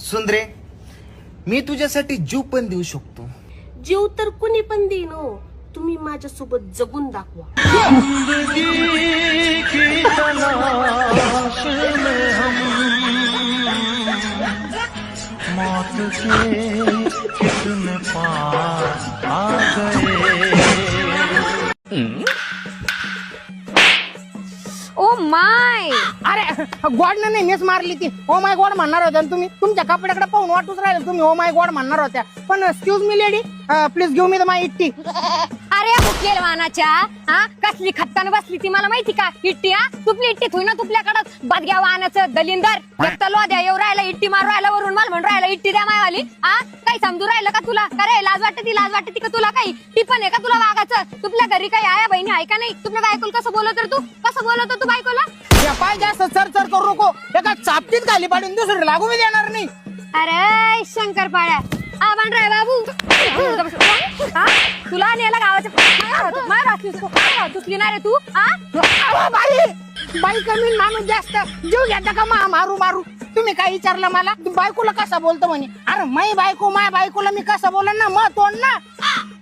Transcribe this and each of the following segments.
सुंदरे मी तुझ्यासाठी जीव पण देऊ शकतो. जीव तर कुणी पण देईन हो तुम्ही माझ्यासोबत जगून दाखवा. मौत के कितने पास आ गए अरे गोडनं नाही मीच मारली ती. ओ माय गॉड म्हणणार होत्या आणि तुम्ही. तुमच्या कपड्याकडे पाहून वाटूच राहिले. तुम्ही ओ माय गॉड म्हणणार होत्या. पण एक्सक्यूज मी लेडी प्लीज घेऊ मी माय इट्टी. अरे हुकेल वानाच्या हा? कसली खत्तान बसली ती मला माहिती का इट्टी हा? तुपली इट्टी थोय ना तुपल्याकडं. बदग्या वाहनाचं दलिंदर. एक तर द्या येऊ राहिला इट्टी मारू राहिला वरून मला म्हणून राहिला इट्टी द्या मायवाली. हा? काही समजू राहिलं का तुला? का रे लाज वाटते ती लाज वाटते ती का तुला काही? ती पण आहे का तुला वागाचं तुपल्या घरी काही आया बहिणी आहे का नाही? तुपल्या बायकोला कसं बोलत रे तू? कसं बोलत तू बायकोला? या पाय जास्त चर चर करू नको. एका चापटीत खाली पाडून दुसरी लागू मी देणार नाही. अरे शंकर पाड्या आबान राय बाबू. हा? तुला नेला गावाच्या मार तुसली ना रे तू हा? अहो, बाई बाई कमी माणूस जास्त. जीव घेता का मा मारू मारू? तुम्ही काय विचारलं मला? तू बायकोला कसा बोलतो म्हणे? अरे मै बायको माय बायकोला मी कसं बोलन ना? मग तोंड ना?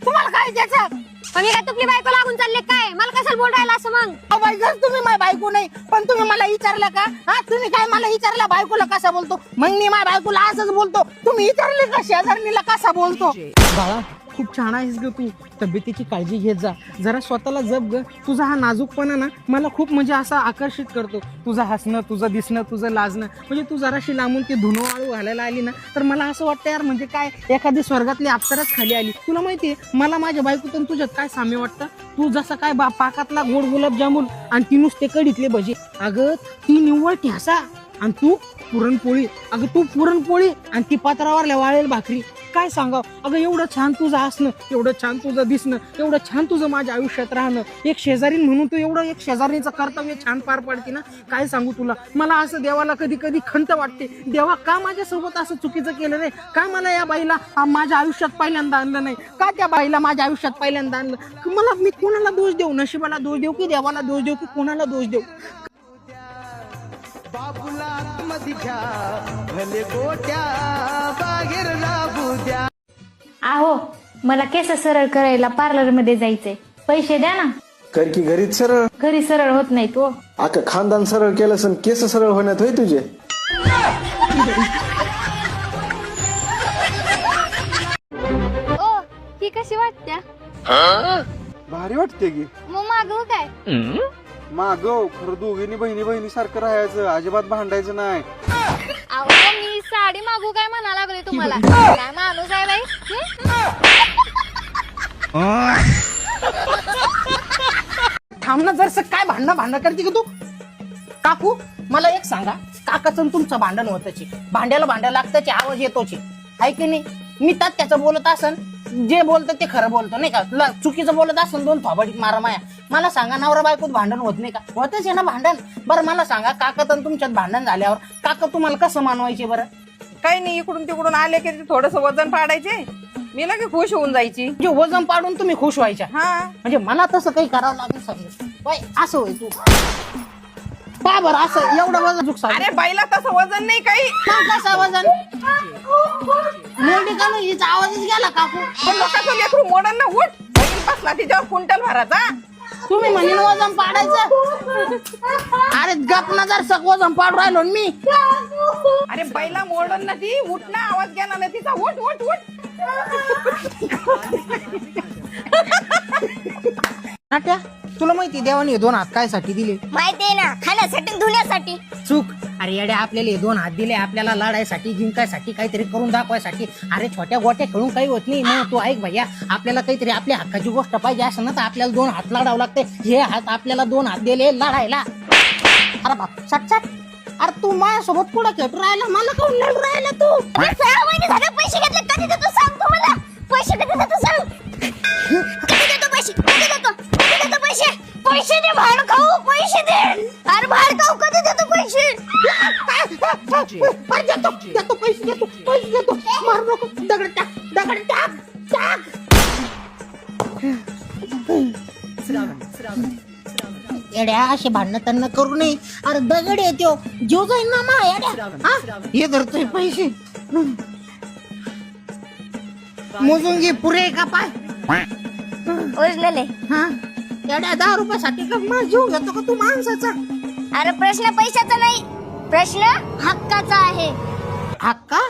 तुम्हाला काय त्याचं मग मी काय तुपली बायको लागून चालले काय? मला कशाला बोल राहिला असं मग? अहो, बाई जर तुम्ही माय बायको नाही पण तुम्ही मला विचारलं का? हा तुम्ही काय मला विचारलं? बायकोला कसा बोलतो? मग मी माय बायकोला असंच बोलतो. तुम्ही विचारले का शेजारणीला कसा बोलतो? बाळा खूप छान आहेस ग तू. तब्येतीची काळजी घेत जा. जरा स्वतःला जप ग. तुझा हा नाजूकपणा ना मला खूप म्हणजे असा आकर्षित करतो. तुझं हसणं तुझं दिसणं तुझं लाजणं. म्हणजे तू जराशी लांबून ती धुनो वाळू घालायला आली ना तर मला असं वाटतं यार म्हणजे काय एखादी स्वर्गातली अप्सराच खाली आली. तुला माहितीये मला माझ्या बायकोतून तुझ्यात काय साम्य वाटतं? तू जसं काय बा पाकातला गोड गुलाबजामुन आणि ती नुसते कडीतले भजी. अगं ती निव्वळ ठ्यासा आणि तू पुरणपोळी. अगं तू पुरणपोळी आणि ती पात्रावरल्या वाळेल भाकरी. काय सांगाव? अगं एवढं छान तुझं असणं एवढं छान तुझं दिसणं एवढं छान तुझं माझ्या आयुष्यात राहणं एक शेजारीन म्हणून तू एवढं एक शेजारीचं कर्तव्य छान पार पाडते ना? काय सांगू तुला? मला असं देवाला कधी कधी खंत वाटते. देवा का माझ्यासोबत असं चुकीचं केलं नाही का मला या बाईला माझ्या आयुष्यात पहिल्यांदा आणलं नाही? का त्या बाईला माझ्या आयुष्यात पहिल्यांदा आणलं? मला मी कोणाला दोष देऊ? नशिबाला दोष देऊ की देवाला दोष देऊ की कोणाला दोष देऊ? बाबूला मध्ये घ्या. भले गोट्या बाहेर लाभू द्या. आहो मला केस सरळ करायला पार्लरमध्ये जायचंय. पैसे द्या ना. कर की घरीच सरळ. घरी सरळ होत नाही तो अख्खं खानदान सरळ केलं सण केस सरळ होण्यात होय तुझे? ओ ही कशी वाटत्या? भारी वाटते की. मग मागव काय? मागव खरं दोघींनी बहिणी बहिणी सारखं राहायचं अजिबात भांडायचं नाही. अहो मी साडी मागू काय म्हणा लागले तुम्हाला? काय माणूस आहे बाई? थांब ना जर काय भांडणं भांडणं करते की तू? काकू मला एक सांगा. काकाचं आणि तुमचं भांडण होतच भांड्याला भांड्या लागताची आवाज येतोच आहे. की नाही? मी तर त्याचं बोलत असन. जे बोलतं ते खरं बोलतो नाही का? तुला चुकीचं बोलत असन दोन थोबाडीत मारा माया. मला सांगा नवरा बायकोत भांडण होत नाही का? होतच आहे ना भांडण. बरं मला सांगा काका तर तुमच्यात भांडण झाल्यावर काका तुम्हाला कसं मानवायचे बरं? काही नाही इकडून तिकडून आले की थोडस वजन पाडायचे. मी लगे खुश होऊन जायची. म्हणजे वजन पाडून तुम्ही खुश व्हायच्या. हा. म्हणजे मला तसं काही करावं लागेल सगळं. बाय असं होय तू. पा बरं असं एवढं वजन चुक अरे बाईला तसं वजन नाही काही. कसा वजन? मोठी का नाही? हिचा आवाजच गेला काकू पण लोकांचं लेकरू मोडन ना उठ. बहीण बसला तिच्यावर कुंटल भराचा तुम्ही वजन पाडायचं. अरे गप ना जर सक वजन पाडू राहिलो ना मी. अरे बाईला मोडन ना ती उठ ना आवाज गेला ना तिचा. उठ उठ उठ. नाट्या तुला माहिती देवाने हे दोन हात काय साठी दिले माहितीये ना खाण्यासाठी धुण्यासाठी. चूक. अरे येडे आपल्याला हे दोन हात दिले आपल्याला लढायसाठी जिंकायसाठी काहीतरी करून दाखवायसाठी. अरे छोट्या गोट्या खेळून काही होत नाही. मग तू ऐक भैया आपल्याला काहीतरी आपल्या हक्काची गोष्ट पाहिजे असं ना तर आपल्याला दोन हात लढावं लागते. हे हात आपल्याला दोन हात दिले लढायला. अरे बाप सट सट अरे तू माझ्यासोबत पुढे खेळून राहिला? मला कोण लढू राहिला तू? सहा महिने झाले पैसे घेतले कधी देतो तू मला? पैसे कधी देतो अरे देतो देतो पैसे देतो पैसे देतो. मार नको. दगड टाक दगड टाक टाक. येड्या असे भांडणं त्यांना करू नये. अरे दगड येतो जीव जाईल ना मा येड्या. हा? हे धरतोय पैसे. मोजून घे पुरे का पाय. उरलेले हा? एवढ्या दहा रुपयासाठी का माझ जीव घेतो का तू माणसाचा? अरे प्रश्न पैशाचा नाही. प्रश्न हक्काचा आहे. हक्का?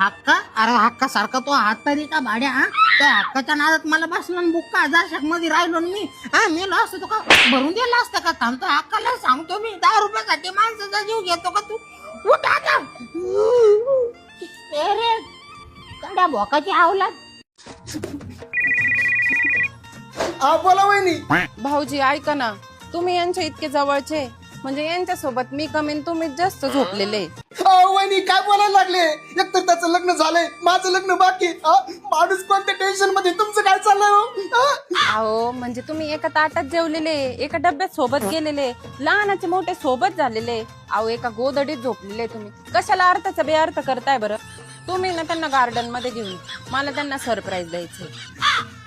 हक्का? अरे हक्का सारखा तो हात तरी का भाड्या हा? त्या हक्काच्या नादात मला बसला न बुक्का दर्शकमध्ये राहिलो न मी हा? मेलो असतो तो का? भरून गेला असतं का? थांबतो हक्काला सांगतो मी. दहा रुपयासाठी माणसाचा जीव घेतो का तू? उठ आता! ए रे कडा भोकाची आवलाद आ बोला वहिनी. भाऊजी ऐका ना. तुम्ही यांच्या इतके जवळचे. म्हणजे यांच्या सोबत मी कमी न तुम्ही जास्त झोपलेले. वहिनी काय बोलायला लागले? एक तर त्याचं लग्न झालंय माझं लग्न बाकी आ, माणूस कोणत्या टेन्शनमध्ये? तुमचं काय चाललंय हो? अहो म्हणजे तुम्ही एका ताटात जेवलेले एका डब्यात सोबत गेलेले लहानाचे मोठे सोबत झालेले. अहो एका गोदडीत झोपलेले तुम्ही. कशाला अर्थाचा बेअर्थ करताय बरं? तुम्ही ना त्यांना गार्डनमध्ये घेऊन मला त्यांना सरप्राईज द्यायचे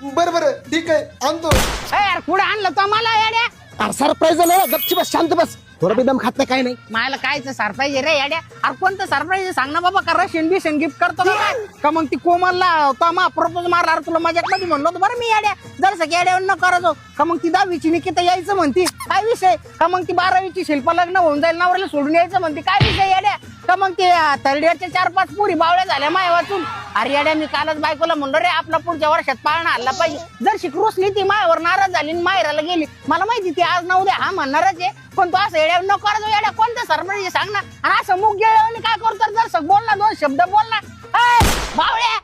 बरं बरं ठीक आहे आणतो. ए, यार पुढे आणलं तर मला येड्या. अरे सरप्राईज झालं गपची बस शांत बस थोडं बेदम खात नाही काय नाही. मला कायचं सरप्राईज रे याड्या. अरे कोणतं सरप्राईज सांग ना बाबा का शेंडी बिशन गिफ्ट करतो का काय? का मग ती कोमलला तो मा प्रपोज मारला अरे तुला मजाकमध्ये म्हणलो होतो बरं मी याड्या. जर येड्या न करायचो हो, का मग ती दहावीची निकिता यायचं म्हणती? काय विषय? का मग ती बारावीची शिल्पा लग्न होऊन जाईल नवऱ्याला सोडून यायचं म्हणते? काय विषय येड्या? का मग ते थर्ड इयरच्या चार पाच पुरी बावळ्या झाल्या माय वाचून अरे येड्या मी कालच बायकोला म्हणलो रे आपला पुढच्या वर्षात पाळणा हल्ला पाहिजे. जर शिकरूसली ती मायावर नाराज झाली आणि माहेराला गेली मला माहिती ती आज ना उद्या हा म्हणणारच आहे. पण तो असं येड्या न करतो येड्या कोणतं म्हणजे सांग ना. आणि असं मुख गेल्यावर काय करतो जर सग बोल ना दोन शब्द बोल ना ए, बावळ्या.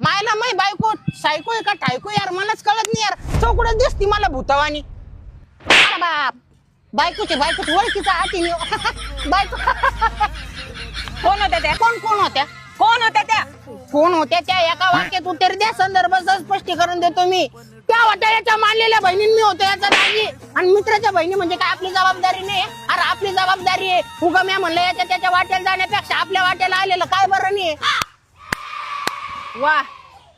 मायला माय बायको सायको आहे का ठायको यार? मलाच कळत नाही यार. चौकडच दिसती मला भूतवानी अरे बाप. बायकोची बायकोची ओळखीचा हाती बायको. कोण होत्या त्या? कोण कोण होत्या? कोण होत्या त्या? कोण होत्या त्या? एका वाक्यात उत्तर द्या. संदर्भाचं स्पष्टीकरण देतो मी. त्या होत्या याच्या मानलेल्या बहिणी मी होतो याचा दाजी. आणि मित्राच्या बहिणी म्हणजे काय? आपली जबाबदारी नाही. अरे आपली जबाबदारी आहे. उगम या म्हणलं याच्या त्याच्या वाट्याला जाण्यापेक्षा आपल्या वाट्याला आलेलं काय बरं नाही. वा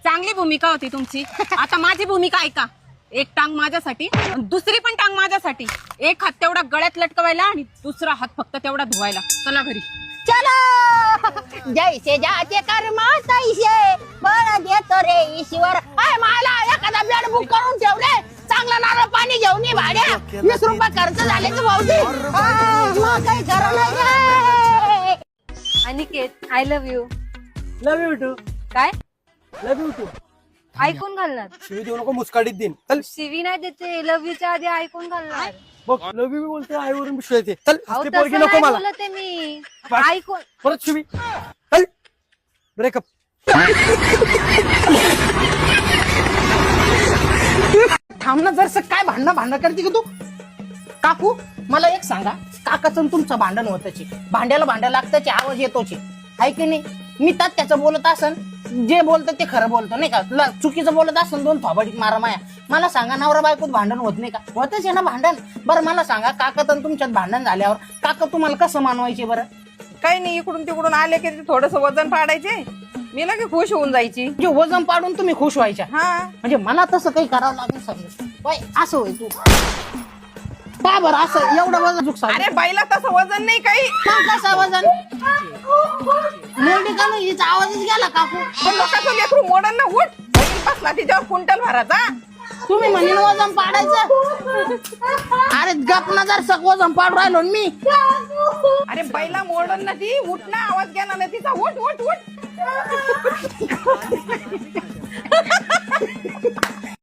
चांगली भूमिका होती तुमची. आता माझी भूमिका ऐका. एक टांग माझ्यासाठी आणि दुसरी पण टांग माझ्यासाठी. एक हात तेवढा गळ्यात लटकवायला आणि दुसरा हात फक्त तेवढा धुवायला. चला घरी. चलो। जैसे जाते कर्मा तैसे बळ देतो रे ईश्वर। आय मला एखादा बेड बुक करून ठेव रे. चांगला नारळ पाणी घेऊन ये भाड्या. वीस रुपये खर्च झाले तर भाऊजी. मग काही खरं नाही रे. Aniket I love you love you too काय? लव यू टू ऐकून घालणार. शिवी देऊ नको मुस्काडीत देईन. चल. शिवी नाही देते लव्ह यूच्या आधी ऐकून घालणार. बघ लव यू बोलते आईवरून विश्वास येते चल पोरगी नको मला. बोलते मी. बस. ऐकून परत शिवी. चल. ब्रेकअप थांब ना जर काय भांडणं भांडणं करते की तू? काकू मला एक सांगा. काकाचं आणि तुमचं भांडण होतच भांड्याला भांड्या लागताचे आवाज येतोच आहे की नाही? मी तर त्याचं बोलत असन. जे बोलतं ते खरं बोलतो नाही का? ल- चुकीचं बोलत असन दोन थोबाडीत मारा माया. मला सांगा नवरा बायकोत भांडण होत नाही का? होतच आहे ना भांडण. बरं मला सांगा काकात आणि तुमच्यात भांडण झाल्यावर काका तुम्हाला कसं मानवायचे बरं? काही नाही इकडून तिकडून आले की थोडस वजन पाडायचे. मी लगे खुश होऊन जायची. म्हणजे वजन पाडून तुम्ही खुश व्हायच्या. हा. म्हणजे मला तसं काही करावं लागेल सगळं. होय, असं होय तू. पा बर असं एवढं वजन चुकसा अरे बाईला तसं वजन नाही काही. कसं वजन? मोठी काढून हिचा आवाजच गेला काकू पण लेकरू मोडन ना उठ बसला तिच्यावर कुंटल भरायचा तुम्ही म्हणेन वजन पाडायचं. अरे गप ना जर सग वजन पाडू राहिलो मी. अरे बैला मोडन ना ती उठ ना आवाज गेला ना तिचा. उठ उठ उठ.